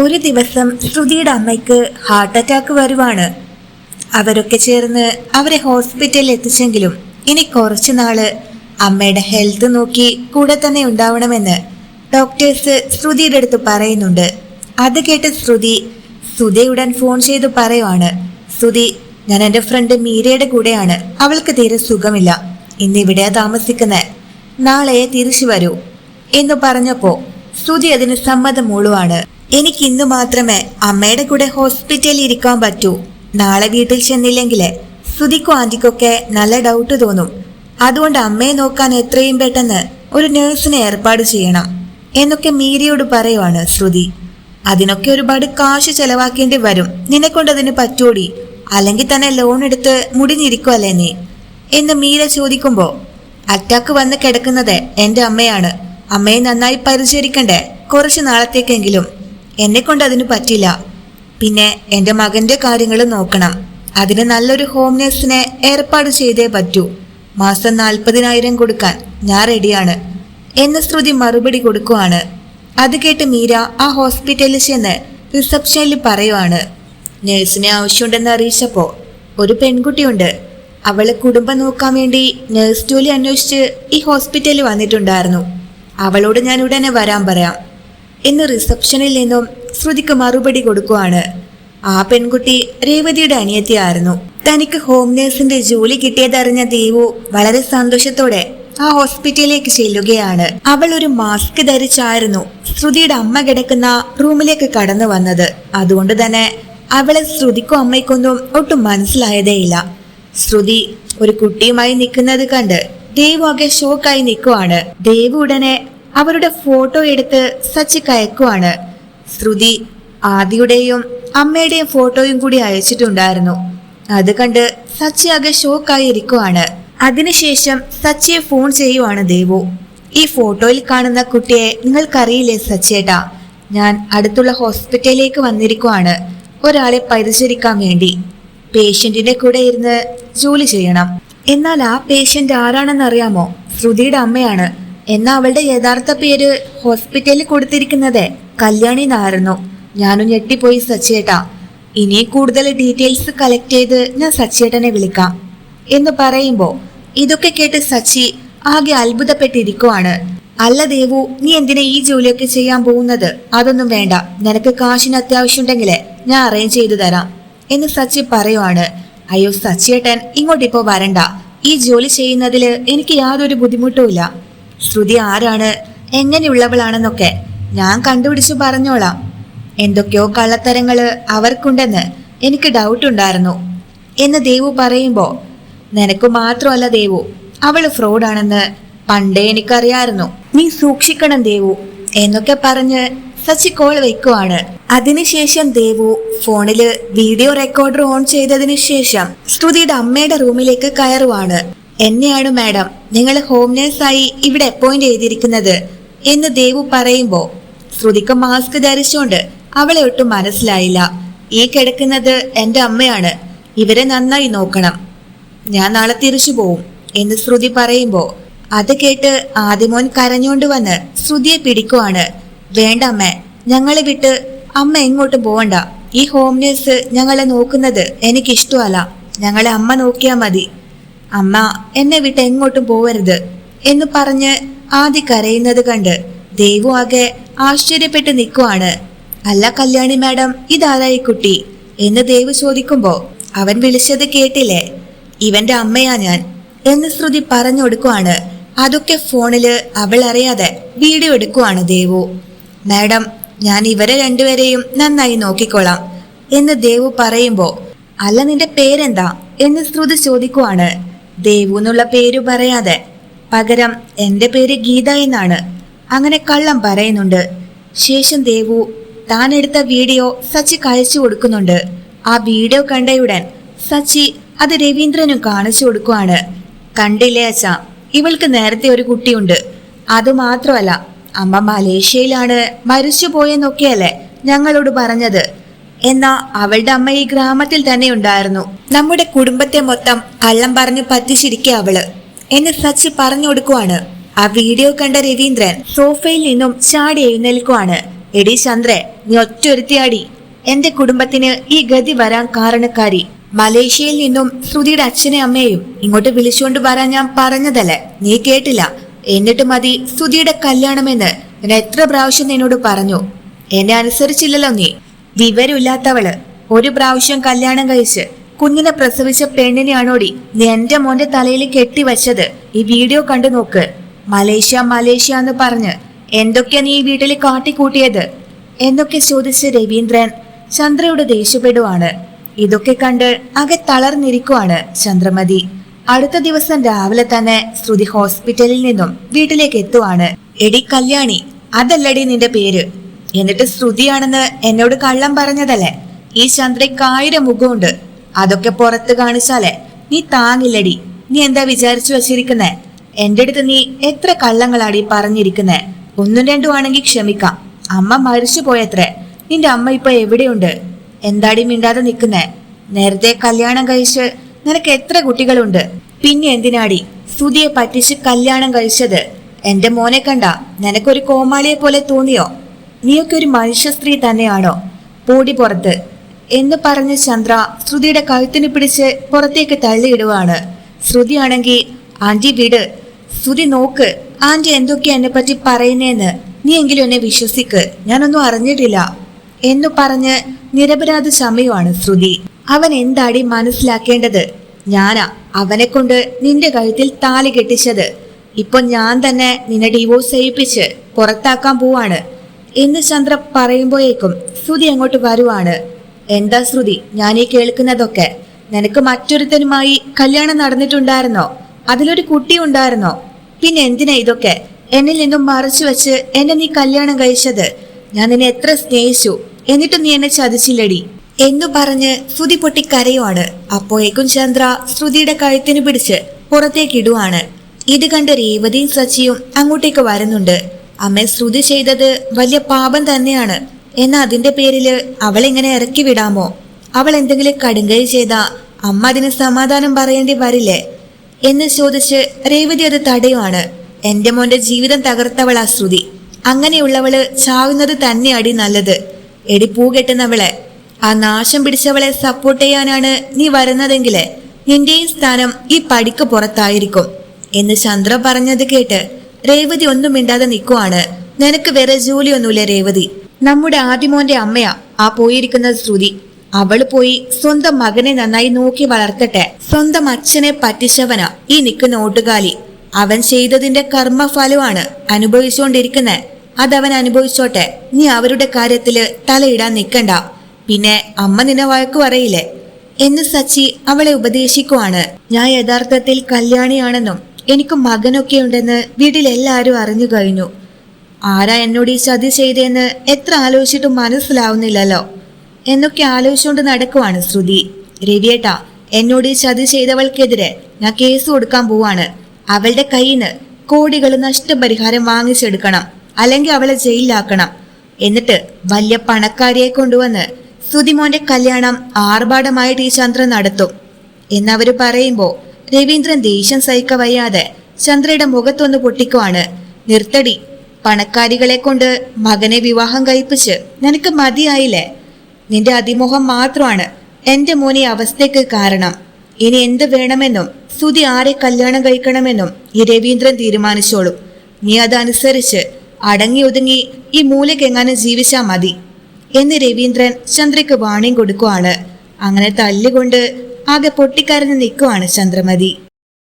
ഒരു ദിവസം ശ്രുതിയുടെ അമ്മയ്ക്ക് ഹാർട്ട് അറ്റാക്ക് വരുവാണ്. അവരൊക്കെ ചേർന്ന് അവരെ ഹോസ്പിറ്റലിൽ എത്തിച്ചെങ്കിലും ഇനി കുറച്ചു നാൾ അമ്മയുടെ ഹെൽത്ത് നോക്കി കൂടെ തന്നെ ഉണ്ടാവണമെന്ന് ഡോക്ടേഴ്സ് ശ്രുതിയുടെ അടുത്ത് പറയുന്നുണ്ട്. അത് കേട്ട് ശ്രുതി സുധയുടൻ ഫോൺ ചെയ്ത് പറയുവാണ്. സുധി ഞാൻ എന്റെ ഫ്രണ്ട് മീരയുടെ കൂടെയാണ്. അവൾക്ക് തീരെ സുഖമില്ല. ഇന്നിവിടെയാ താമസിക്കുന്നത് നാളെ തിരിച്ചു വരൂ. എന്ന് പറഞ്ഞപ്പോ സുധി അതിന് സമ്മതം മൂളുവാണ്. എനിക്ക് ഇന്ന് മാത്രമേ അമ്മയുടെ കൂടെ ഹോസ്പിറ്റലിൽ ഇരിക്കാൻ പറ്റൂ. നാളെ വീട്ടിൽ ചെന്നില്ലെങ്കിൽ സുധിക്കും ആന്റിക്കൊക്കെ നല്ല ഡൗട്ട് തോന്നും. അതുകൊണ്ട് അമ്മയെ നോക്കാൻ എത്രയും പെട്ടെന്ന് ഒരു നേഴ്സിനെ ഏർപ്പാട് ചെയ്യണം എന്നൊക്കെ മീരയോട് പറയുവാണ് ശ്രുതി. അതിനൊക്കെ ഒരുപാട് കാശ് ചെലവാക്കേണ്ടി വരും. നിന്നെക്കൊണ്ട് അതിന് പറ്റൂടി. അല്ലെങ്കിൽ തന്നെ ലോൺ എടുത്ത് മുടിഞ്ഞിരിക്കുമല്ലേ നീ? എന്ന് മീര ചോദിക്കുമ്പോ അറ്റാക്ക് വന്ന് കിടക്കുന്നത് എന്റെ അമ്മയാണ്. അമ്മയെ നന്നായി പരിചരിക്കണ്ടേ? കുറച്ചു നാളത്തേക്കെങ്കിലും എന്നെ കൊണ്ട് അതിന് പറ്റില്ല. പിന്നെ എന്റെ മകന്റെ കാര്യങ്ങൾ നോക്കണം. അതിന് നല്ലൊരു ഹോം നേഴ്സിനെ ഏർപ്പാട് ചെയ്തേ പറ്റൂ. മാസം നാൽപ്പതിനായിരം കൊടുക്കാൻ ഞാൻ റെഡിയാണ്. എന്ന് ശ്രുതി മറുപടി കൊടുക്കുവാണ്. അത് കേട്ട് മീര ആ ഹോസ്പിറ്റലിൽ ചെന്ന് റിസപ്ഷനിൽ പറയുവാണ്. നഴ്സിനെ ആവശ്യമുണ്ടെന്ന് അറിയിച്ചപ്പോൾ ഒരു പെൺകുട്ടിയുണ്ട്. അവളെ കുടുംബം നോക്കാൻ വേണ്ടി നഴ്സ് ജോലി അന്വേഷിച്ച് ഈ ഹോസ്പിറ്റലിൽ വന്നിട്ടുണ്ടായിരുന്നു. അവളോട് ഞാൻ ഉടനെ വരാൻ പറയാം. എന്ന് റിസപ്ഷനിൽ നിന്നും ശ്രുതിക്ക് മറുപടി കൊടുക്കുവാണ്. ആ പെൺകുട്ടി രേവതിയുടെ അനിയത്തിയായിരുന്നു. തനിക്ക് ഹോം നേഴ്സിന്റെ ജോലി കിട്ടിയതറിഞ്ഞ ദേവു വളരെ സന്തോഷത്തോടെ ആ ഹോസ്പിറ്റലിലേക്ക് ചെല്ലുകയാണ്. അവൾ ഒരു മാസ്ക് ധരിച്ചായിരുന്നു ശ്രുതിയുടെ അമ്മ കിടക്കുന്ന റൂമിലേക്ക് കടന്നു വന്നത്. അതുകൊണ്ട് തന്നെ അവളെ ശ്രുതിക്കും അമ്മയ്ക്കൊന്നും ഒട്ടും മനസ്സിലായതേയില്ല ശ്രുതി ഒരു കുട്ടിയുമായി നിൽക്കുന്നത് കണ്ട് ദേവു ആകെ ഷോക്കായി നിൽക്കുവാണ്. ദേവു ഉടനെ അവരുടെ ഫോട്ടോ എടുത്ത് സച്ചി കയക്കുവാണ്. ശ്രുതി ആദിയുടെയും അമ്മയുടെയും ഫോട്ടോയും കൂടി അയച്ചിട്ടുണ്ടായിരുന്നു. അത് കണ്ട് സച്ചി ആകെ ഷോക്കായി ഇരിക്കുവാണ്. അതിനുശേഷം സച്ചിയെ ഫോൺ ചെയ്യുവാണ് ദേവു. ഈ ഫോട്ടോയിൽ കാണുന്ന കുട്ടിയെ നിങ്ങൾക്കറിയില്ലേ സച്ചേട്ടാ? ഞാൻ അടുത്തുള്ള ഹോസ്പിറ്റലിലേക്ക് വന്നിരിക്കുവാണ്. ഒരാളെ പരിചരിക്കാൻ വേണ്ടി. പേഷ്യന്റിന്റെ കൂടെ ഇരുന്ന് ജോലി ചെയ്യണം. എന്നാൽ ആ പേഷ്യന്റ് ആരാണെന്ന് അറിയാമോ ശ്രുതിയുടെ അമ്മയാണ്. എന്നാൽ അവളുടെ യഥാർത്ഥ പേര് ഹോസ്പിറ്റലിൽ കൊടുത്തിരിക്കുന്നത്? കല്യാണി എന്നായിരുന്നു. ഞാനും ഞെട്ടിപ്പോയി സച്ചേട്ടാ. ഇനി കൂടുതൽ ഡീറ്റെയിൽസ് കളക്ട് ചെയ്ത് ഞാൻ സച്ചേട്ടനെ വിളിക്കാം. എന്ന് പറയുമ്പോ ഇതൊക്കെ കേട്ട് സച്ചി ആകെ അത്ഭുതപ്പെട്ടിരിക്കുവാണ്. അല്ല ദേവു നീ എന്തിനാ ഈ ജോലിയൊക്കെ ചെയ്യാൻ പോകുന്നത്? അതൊന്നും വേണ്ട. നിനക്ക് കാശിന് അത്യാവശ്യമുണ്ടെങ്കിലേ ഞാൻ അറേഞ്ച് ചെയ്തു തരാം. എന്ന് സച്ചി പറയുവാണ്. അയ്യോ സച്ചിയേട്ടൻ ഇങ്ങോട്ടിപ്പോ വരണ്ട. ഈ ജോലി ചെയ്യുന്നതിൽ എനിക്ക് യാതൊരു ബുദ്ധിമുട്ടുമില്ല ശ്രുതി ആരാണ്? എങ്ങനെയുള്ളവളാണെന്നൊക്കെ ഞാൻ കണ്ടുപിടിച്ചു പറഞ്ഞോളാം. എന്തൊക്കെയോ കള്ളത്തരങ്ങൾ അവർക്കുണ്ടെന്ന് എനിക്ക് ഡൗട്ട് ഉണ്ടായിരുന്നു. എന്ന് ദേവു പറയുമ്പോ നിനക്ക് മാത്രമല്ല ദേവു അവൾ ഫ്രോഡാണെന്ന് പണ്ടേ എനിക്കറിയായിരുന്നു. നീ സൂക്ഷിക്കണം ദേവു എന്നൊക്കെ പറഞ്ഞ് സച്ചി കോൾ വെക്കുവാണ്. അതിനുശേഷം ദേവു ഫോണിൽ വീഡിയോ റെക്കോർഡർ ഓൺ ചെയ്തതിനു ശേഷം ശ്രുതിയുടെ അമ്മയുടെ റൂമിലേക്ക് കയറുവാണ്. എന്നെയാണ് മാഡം. നിങ്ങൾ ഹോം നേഴ്സായി ഇവിടെ അപ്പോയിന്റ് ചെയ്തിരിക്കുന്നത് എന്ന് ദേവു പറയുമ്പോ ശ്രുതിക്ക് മാസ്ക് ധരിച്ചുകൊണ്ട് അവളെ ഒട്ടും മനസ്സിലായില്ല. ഈ കിടക്കുന്നത് എന്റെ അമ്മയാണ്. ഇവരെ നന്നായി നോക്കണം. ഞാൻ നാളെ തിരിച്ചു പോവും എന്ന് ശ്രുതി പറയുമ്പോ അത് കേട്ട് ആദിമോൻ കരഞ്ഞുകൊണ്ട് വന്ന് ശ്രുതിയെ പിടിക്കുവാണ്. വേണ്ട അമ്മ ഞങ്ങളെ വിട്ട് അമ്മ എങ്ങോട്ട് പോവണ്ട. ഈ ഹോം നേഴ്സ് ഞങ്ങളെ നോക്കുന്നത് എനിക്കിഷ്ടമല്ല. ഞങ്ങളെ അമ്മ നോക്കിയാ മതി. അമ്മ എന്നെ വിട്ട് എങ്ങോട്ടും പോവരുത് എന്ന് പറഞ്ഞ് ആദി കരയുന്നത് കണ്ട് ദേവു ആകെ ആശ്ചര്യപ്പെട്ട് നിൽക്കുവാണ്. അല്ല കല്യാണി മാഡം ഇതാരായി കുട്ടി? എന്ന് ദേവ് ചോദിക്കുമ്പോ അവൻ വിളിച്ചത് കേട്ടില്ലേ? ഇവന്റെ അമ്മയാ ഞാൻ എന്ന് ശ്രുതി പറഞ്ഞു കൊടുക്കുവാണ് അതൊക്കെ ഫോണിൽ അവൾ അറിയാതെ വീഡിയോ എടുക്കുവാണ് ദേവു. മാഡം ഞാൻ ഇവരെ രണ്ടുപേരെയും നന്നായി നോക്കിക്കോളാം എന്ന് ദേവു പറയുമ്പോ അല്ല നിന്റെ പേരെന്താ? എന്ന് ശ്രുതി ചോദിക്കുവാണ്. ദേവു പേര് പറയാതെ. പകരം എന്റെ പേര് ഗീത എന്നാണ്. അങ്ങനെ കള്ളം പറയുന്നുണ്ട്. ശേഷം ദേവു താൻ എടുത്ത വീഡിയോ സച്ചി കഴിച്ചു കൊടുക്കുന്നുണ്ട്. ആ വീഡിയോ കണ്ടയുടൻ സച്ചി അത് രവീന്ദ്രനും കാണിച്ചു കൊടുക്കുവാണ്. കണ്ടില്ലേ അച്ഛ ഇവൾക്ക് നേരത്തെ ഒരു കുട്ടിയുണ്ട്. അതുമാത്രമല്ല അമ്മ മലേഷ്യയിലാണ്. മരിച്ചു പോയെന്നൊക്കെയല്ലേ ഞങ്ങളോട് പറഞ്ഞത്. എന്നാ അവളുടെ അമ്മ ഈ ഗ്രാമത്തിൽ തന്നെ ഉണ്ടായിരുന്നു. നമ്മുടെ കുടുംബത്തെ മൊത്തം കള്ളം പറഞ്ഞു പറ്റിച്ചിരിക്കുക അവൾ. എന്ന് സച്ചി പറഞ്ഞു കൊടുക്കുവാണ്. ആ വീഡിയോ കണ്ട രവീന്ദ്രൻ സോഫയിൽ നിന്നും ചാടി എഴുന്നേൽക്കുവാണ്. എടി ചന്ദ്രൻ നീ ഒറ്റൊരുത്തിയാടി. എന്റെ കുടുംബത്തിന് ഈ ഗതി വരാൻ കാരണക്കാരി. മലേഷ്യയിൽ നിന്നും ശ്രുതിയുടെ അച്ഛനെ അമ്മയും ഇങ്ങോട്ട് വിളിച്ചുകൊണ്ട് വരാൻ ഞാൻ പറഞ്ഞതല്ലേ? നീ കേട്ടില്ല. എന്നിട്ട് മതി ശ്രുതിയുടെ കല്യാണമെന്ന്. ഞാൻ എത്ര പ്രാവശ്യം നിന്നോട് പറഞ്ഞു. എന്നെ അനുസരിച്ചില്ലല്ലോ നീ. വിവരമില്ലാത്തവൾ. ഒരു പ്രാവശ്യം കല്യാണം കഴിച്ച് കുഞ്ഞിനെ പ്രസവിച്ച പെണ്ണിനെയാണോടി എന്റെ മോന്റെ തലയിൽ കെട്ടിവച്ചത് ഈ വീഡിയോ കണ്ടു നോക്ക്. മലേഷ്യ മലേഷ്യ എന്ന് പറഞ്ഞ് എന്തൊക്കെയാ നീ ഈ വീട്ടിൽ കാട്ടിക്കൂട്ടിയത്? എന്നൊക്കെ ചോദിച്ച് രവീന്ദ്രൻ ചന്ദ്രയോട് ദേഷ്യപ്പെടുവാണ്. ഇതൊക്കെ കണ്ട് അകെ തളർന്നിരിക്കുവാണ് ചന്ദ്രമതി. അടുത്ത ദിവസം രാവിലെ തന്നെ ശ്രുതി ഹോസ്പിറ്റലിൽ നിന്നും വീട്ടിലേക്ക് എത്തുവാണ്. എടി കല്യാണി അതല്ലടി നിന്റെ പേര്. എന്നിട്ട് ശ്രുതിയാണെന്ന് എന്നോട് കള്ളം പറഞ്ഞതല്ലേ? ഈ ചന്ദ്രയ്ക്ക് ആയിരം മുഖമുണ്ട്. അതൊക്കെ പുറത്ത് കാണിച്ചാലേ നീ താങ്ങില്ലടി. നീ എന്താ വിചാരിച്ചു വച്ചിരിക്കുന്നേ? എന്റെ അടുത്ത് നീ എത്ര കള്ളങ്ങളാടി പറഞ്ഞിരിക്കുന്നേ? ഒന്നും രണ്ടും ആണെങ്കിൽ ക്ഷമിക്കാം. അമ്മ മരിച്ചു പോയത്രേ നിന്റെ അമ്മ ഇപ്പൊ എവിടെയുണ്ട്? എന്താടി മിണ്ടാതെ നിൽക്കുന്നേ നേരത്തെ കല്യാണം കഴിച്ച് നിനക്ക് എത്ര കുട്ടികളുണ്ട്? പിന്നെ എന്തിനാടി സുതിയെ പറ്റിച്ച് കല്യാണം കഴിച്ചത്? എന്റെ മോനെ കണ്ട നിനക്കൊരു കോമാളിയെ പോലെ തോന്നിയോ? നീയൊക്കെ ഒരു മനുഷ്യ സ്ത്രീ തന്നെയാണോ? പൂടി പുറത്ത്. എന്ന് പറഞ്ഞ് ചന്ദ്ര ശ്രുതിയുടെ കഴുത്തിന് പിടിച്ച് പുറത്തേക്ക് തള്ളിയിടുവാണ്. ശ്രുതിയാണെങ്കിൽ ആന്റി വിട്. ശ്രുതി നോക്ക്. ആന്റി എന്തൊക്കെയാ എന്നെ പറ്റി പറയുന്നേന്ന്. നീ എങ്കിലും എന്നെ വിശ്വസിക്ക്. ഞാനൊന്നും അറിഞ്ഞിട്ടില്ല. എന്നു പറഞ്ഞ് നിരപരാധ സമയമാണ് ശ്രുതി. അവൻ എന്താടി മനസ്സിലാക്കേണ്ടത്? ഞാനാ അവനെ കൊണ്ട് നിന്റെ കഴുത്തിൽ താലി കെട്ടിച്ചത്. ഇപ്പൊ ഞാൻ തന്നെ നിന്നെ ഡിവോഴ്സ് ചെയ്യിപ്പിച്ച് പുറത്താക്കാൻ പോവാണ്. എന്ന് ചന്ദ്ര പറയുമ്പോഴേക്കും ശ്രുതി അങ്ങോട്ട് വരുവാണ്. എന്താ ശ്രുതി? ഞാൻ ഈ കേൾക്കുന്നതൊക്കെ. നിനക്ക് മറ്റൊരുത്തനുമായി കല്യാണം നടന്നിട്ടുണ്ടായിരുന്നോ? അതിലൊരു കുട്ടി ഉണ്ടായിരുന്നോ? പിന്നെ എന്തിനാ ഇതൊക്കെ? എന്നിൽ നിന്നും മറച്ചു വെച്ച് എന്നെ നീ കല്യാണം കഴിച്ചത്. ഞാൻ നിന്നെ എത്ര സ്നേഹിച്ചു. എന്നിട്ട് നീ എന്നെ ചതിച്ചില്ലടി. എന്നു പറഞ്ഞ് ശ്രുതി പൊട്ടി കരയുവാണ് അപ്പോഴേക്കും ചന്ദ്ര ശ്രുതിയുടെ കഴുത്തിന് പിടിച്ച് പുറത്തേക്കിടുവാണ് ഇത് കണ്ട് രേവതിയും സച്ചിയും അങ്ങോട്ടേക്ക് വരുന്നുണ്ട്. അമ്മ ശ്രുതി ചെയ്തത് വലിയ പാപം തന്നെയാണ്. എന്നാ അതിന്റെ പേരിൽ അവളെങ്ങനെ ഇറക്കി വിടാമോ? അവൾ എന്തെങ്കിലും കടുങ്കൈ ചെയ്ത അമ്മ അതിന് സമാധാനം പറയേണ്ടി വരില്ലേ? എന്ന് ചോദിച്ച് രേവതി അത് തടയുവാണ്. എന്റെ മോന്റെ ജീവിതം തകർത്തവളാ ശ്രുതി. അങ്ങനെയുള്ളവൾ ചാവുന്നത് തന്നെയാടി നല്ലത്. എടി പൂ കെട്ടുന്നവളെ ആ നാശം പിടിച്ചവളെ സപ്പോർട്ട് ചെയ്യാനാണ് നീ വരുന്നതെങ്കിലേ നിന്റെയും സ്ഥാനം ഈ പടിക്ക് പുറത്തായിരിക്കും. എന്ന് ചന്ദ്ര പറഞ്ഞത് കേട്ട് രേവതി ഒന്നും മിണ്ടാതെ നിൽക്കുവാണ് നിനക്ക് വേറെ ജോലിയൊന്നുമില്ല രേവതി? നമ്മുടെ ആദിമോന്റെ അമ്മയാ ആ പോയിരിക്കുന്നത് ശ്രുതി. അവൾ പോയി സ്വന്തം മകനെ നന്നായി നോക്കി വളർത്തട്ടെ. സ്വന്തം അച്ഛനെ പറ്റിച്ചവനാ ഈ നിൽക്കുന്ന ഓട്ടുകാലി. അവൻ ചെയ്തതിന്റെ കർമ്മഫലമാണ് അനുഭവിച്ചുകൊണ്ടിരിക്കുന്നെ. അതവൻ അനുഭവിച്ചോട്ടെ. നീ അവരുടെ കാര്യത്തിൽ തലയിടാൻ നിൽക്കണ്ട. പിന്നെ അമ്മ നിന്നെ വഴക്ക് പറയില്ലേ? എന്ന് സച്ചി അവളെ ഉപദേശിക്കുവാണ്. ഞാൻ യഥാർത്ഥത്തിൽ കല്യാണിയാണെന്നും എനിക്ക് മകനൊക്കെ ഉണ്ടെന്ന് വീട്ടിലെല്ലാരും അറിഞ്ഞു കഴിഞ്ഞു. ആരാ എന്നോട് ഈ ചതി ചെയ്തതെന്ന് എത്ര ആലോചിച്ചിട്ടും മനസ്സിലാവുന്നില്ലല്ലോ. എന്നൊക്കെ ആലോചിച്ചുകൊണ്ട് നടക്കുവാണ് ശ്രുതി. രവിയേട്ടാ എന്നോട് ഈ ചതി ചെയ്തവൾക്കെതിരെ ഞാൻ കേസ് കൊടുക്കാൻ പോവാണ്. അവളുടെ കയ്യിൽ നിന്ന് കോടികൾ നഷ്ടപരിഹാരം വാങ്ങിച്ചെടുക്കണം. അല്ലെങ്കിൽ അവളെ ജയിലിലാക്കണം. എന്നിട്ട് വലിയ പണക്കാരിയെ കൊണ്ടുവന്ന് സുതിമോന്റെ കല്യാണം ആർഭാടമായിട്ട് ഈ ചന്ദ്രൻ നടത്തും. എന്നവര് പറയുമ്പോ രവീന്ദ്രൻ ദേഷ്യം സഹിക്ക വയ്യാതെ ചന്ദ്രയുടെ മുഖത്തൊന്ന് പൊട്ടിക്കുവാണ്. നിർത്തടി. പണക്കാരികളെ കൊണ്ട് മകനെ വിവാഹം കഴിപ്പിച്ച് നിനക്ക് മതിയായില്ലേ? നിന്റെ അതിമോഹം മാത്രമാണ് എന്റെ മോനെ അവസ്ഥയ്ക്ക് കാരണം. ഇനി എന്ത് വേണമെന്നും സുതി ആരെ കല്യാണം കഴിക്കണമെന്നും ഈ രവീന്ദ്രൻ തീരുമാനിച്ചോളും. നീ അതനുസരിച്ച് അടങ്ങി ഒതുങ്ങി ഈ മൂലക്കെങ്ങാനും ജീവിച്ചാ മതി. എന്ന് രവീന്ദ്രൻ ചന്ദ്രയ്ക്ക് വാണിയും കൊടുക്കുവാണ്. അങ്ങനെ തല്ലുകൊണ്ട് ആകെ പൊട്ടിക്കരഞ്ഞ് നിൽക്കുവാണ് ചന്ദ്രമതി.